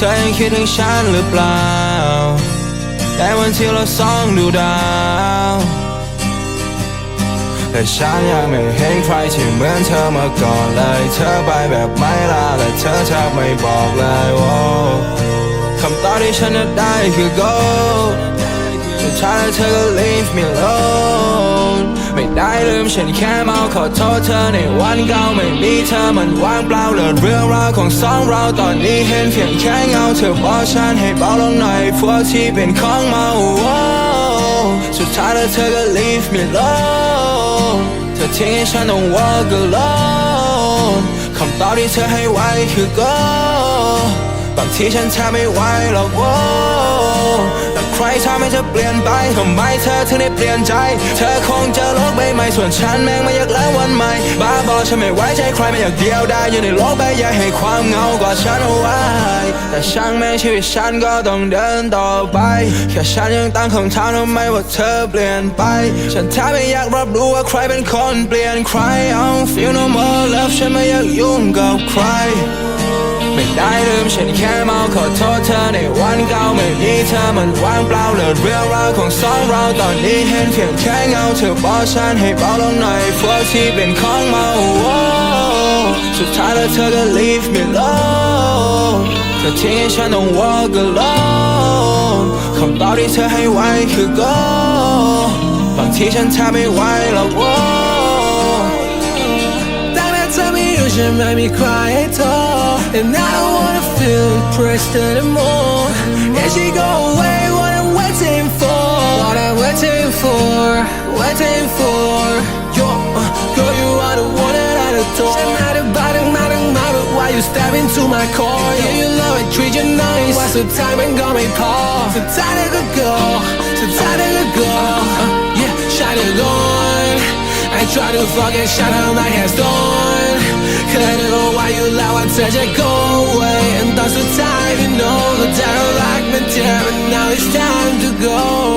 เธอยังคิดถึงฉันหรือเปล่าในวันที่เราสองดูดาวแต่ฉันยังไม่เห็นใครที่เหมือนเธอมาก่อนเลย เธอไปแบบไม่ลาและเธอแทบไม่บอกเลยโอ้คำตอบที่ฉันได้คือ go สุดท้ายแล้วเธอก็ leave me alone ลืมฉันแค่เมาขอโทษเธอในวันเก่าไม่มีเธอมันว่างเปล่าเลือเรื่องราวของสองเราตอนนี้เห็นเพียงแค่เงาเธอบอกฉันให้เบาลงหน่อยพวกที่เป็นของเมาโอ้สุดท้ายแล้วเธอก็ leave me alone เธอทิ้งให้ฉันต้อง walk alone คำตอบที่เธอให้ไว้คือ go บางทีฉันแทบไม่ไหวหรอกโอ้แต่ ใครทำให้เธอเปลี่ยนไปทำไมเธอถึงได้เปลี่ยนใจ เธอคงเจอโลกใบใหม่ส่วนฉันแม่งไม่อยากแล้ววันใหม่บ้าบอฉันไม่ไว้ใจใครไม่อยากเดียวได้อยู่ในโลกใบใหญ่ให้ความเหงากอดฉันเอาไว้แต่ช่างแม่งชีวิตฉันก็ต้องเดินต่อไปแค่ฉันยังตั้งคำถามทำไมว่าเธอเปลี่ยนไป ฉันแทบไม่อยากรับรู้ว่าใครเป็นคนเปลี่ยนใคร I don't feel no more love ฉันไม่อยากยุ่งกับใคร ได้ลืมฉันแค่เมาขอโทษเธอในวันเก่าไม่มีเธอมันว่างเปล่าเลือเรื่องราวของสองเราตอนนี้เห็นเพียงแค่เงาเธอบอกฉันให้เบาลงหน่อยพวกที่เป็นของเมาโอ้สุดท้ายแล้วเธอก็ leave me alone เธอทิ้งฉันต้อง walk alone คำตอบที่เธอให้ไว้คือ go บางทีฉันแทบไม่ไหวหรอกโไม่อยู่ฉันไม่มีใครให้เธอ And I don't wanna feel impressed anymore Yeah she go away what I'm waiting for What I'm waiting for Waiting for You're, uh, girl you are the one that I adore ฉันมาได้บ้าทั้งมาทั้งมา But why you stab into my core Yeah you love it treat you nice ว่าสุดท้ายมันก็ไม่พอสุดท้ายเธอก็ go สุดท้ายเธอก็ go uh, Yeah shine gone I try to forget shut out my hands on เคยนึกว่า why you แล้วว่าเธอจะ go away ตอนสุดท้าย you know ก็จะรักมันเจ็บ but now it's time to go